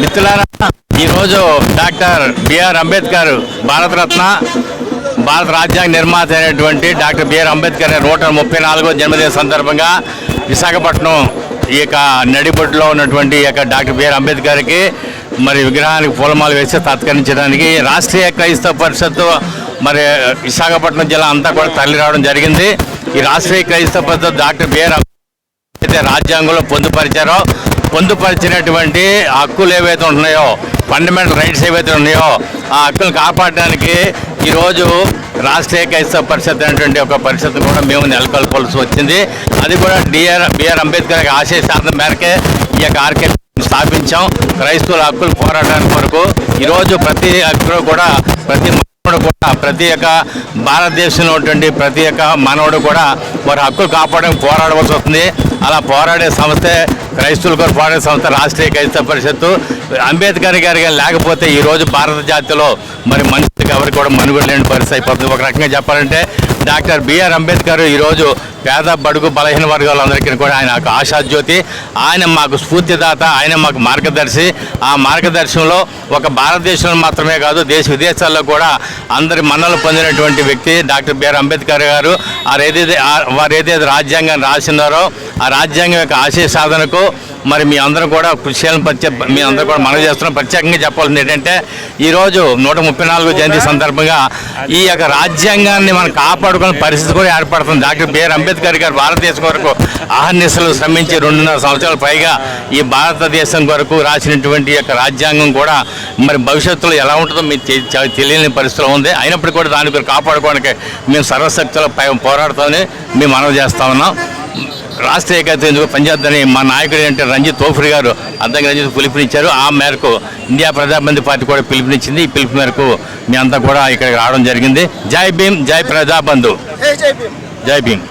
మిత్రులారా ఈరోజు doctor BR Ambedkar Bharat Ratna భారత రాజ్యాంగ నిర్మాత అయినటువంటి డాక్టర్ బిఆర్ అంబేద్కర్ నూట ముప్పై నాలుగో జన్మదిన సందర్భంగా విశాఖపట్నం ఈ యొక్క నడిబొట్టులో ఉన్నటువంటి ఈ యొక్క డాక్టర్ బిఆర్ అంబేద్కర్కి మరి విగ్రహానికి పూలమాలు వేసి తత్కరించడానికి రాష్ట్రీయ క్రైస్తవ పరిషత్తు మరి విశాఖపట్నం జిల్లా అంతా కూడా తరలి రావడం జరిగింది. ఈ రాష్ట్రీయ క్రైస్తవ పరిషత్ డాక్టర్ బిఆర్ అయితే రాజ్యాంగంలో పొందుపరిచారో పొందుపరిచినటువంటి హక్కులు ఏవైతే ఉన్నాయో ఫండమెంటల్ రైట్స్ ఏవైతే ఉన్నాయో ఆ హక్కులు కాపాడడానికి ఈరోజు రాష్ట్రీయ క్రైస్తవ పరిషత్ అనేటువంటి ఒక పరిషత్ కూడా మేము నెలకొల్పాల్సి వచ్చింది. అది కూడా డిఆర్ బిఆర్ అంబేద్కర్ యొక్క ఆశయ శాతం మేరకే ఈ యొక్క ఆర్కే స్థాపించాం. క్రైస్తవుల హక్కులు పోరాటానికి కొరకు ఈరోజు ప్రతి హక్కులు కూడా ప్రతి మానవుడు కూడా ప్రతి ఒక్క భారతదేశంలో ఉన్నటువంటి ప్రతి ఒక్క మానవుడు కూడా వారి హక్కులు కాపాడడానికి పోరాడవలసి వస్తుంది. అలా పోరాడే సంస్థే క్రైస్తవుల కొరకు పోరాడే సంస్థ రాష్ట్రీయ క్రైస్తవ పరిషత్తు. అంబేద్కర్ గారి గారు లేకపోతే ఈ రోజు భారత జాతిలో మరి మనుషులకు ఎవరికి కూడా మనుగడ లేని పరిస్థితి అయిపోతుంది. ఒక రకంగా చెప్పాలంటే డాక్టర్ బిఆర్ అంబేద్కర్ ఈరోజు పేద బడుగు బలహీన వర్గాలందరికీ కూడా ఆయన ఒక ఆశాజ్యోతి. ఆయన మాకు స్ఫూర్తిదాత ఆయన మాకు మార్గదర్శి. ఆ మార్గదర్శనంలో ఒక భారతదేశంలో మాత్రమే కాదు దేశ విదేశాల్లో కూడా అందరి మన్నలు పొందినటువంటి వ్యక్తి డాక్టర్ బిఆర్ అంబేద్కర్ గారు. వారు ఏదైతే వారు ఏదైతే రాజ్యాంగాన్ని రాసినారో ఆ రాజ్యాంగం యొక్క ఆశయ సాధనకు మరి మీ అందరం కూడా కృషి చేయాలని ప్రత్యే మీ అందరూ కూడా మనవి చేస్తున్నాం. ప్రత్యేకంగా చెప్పాల్సింది ఏంటంటే ఈరోజు నూట ముప్పై నాలుగు జయంతి సందర్భంగా ఈ యొక్క రాజ్యాంగాన్ని మనం కాపాడుకునే పరిస్థితి కూడా ఏర్పడుతుంది. డాక్టర్ బిఆర్ అంబేద్కర్ గారు భారతదేశం కొరకు ఆహర్నిశలు శ్రమించి రెండున్నర సంవత్సరాల పైగా ఈ భారతదేశం కొరకు రాసినటువంటి యొక్క రాజ్యాంగం కూడా మరి భవిష్యత్తులో ఎలా ఉంటుందో మీకు తెలియని పరిస్థితిలో ఉంది. అయినప్పటికీ కూడా దాని గురించి కాపాడుకోవడానికి మేము సర్వశక్తుల పై పోరాడుతామని మేము మనవి చేస్తా ఉన్నాం. రాష్ట్ర ఏకైతే ఎందుకు పనిచేద్దని మా నాయకుడు అంటే రంజిత్ తోఫ్రి గారు అద్దం రంజిత్ పిలుపునిచ్చారు. ఆ మేరకు ఇండియా ప్రజాబంధు పార్టీ కూడా పిలుపునిచ్చింది. ఈ పిలుపు మేరకు మీ అంతా కూడా ఇక్కడికి రావడం జరిగింది. జై భీమ్ జై ప్రజాబంధు జై భీమ్.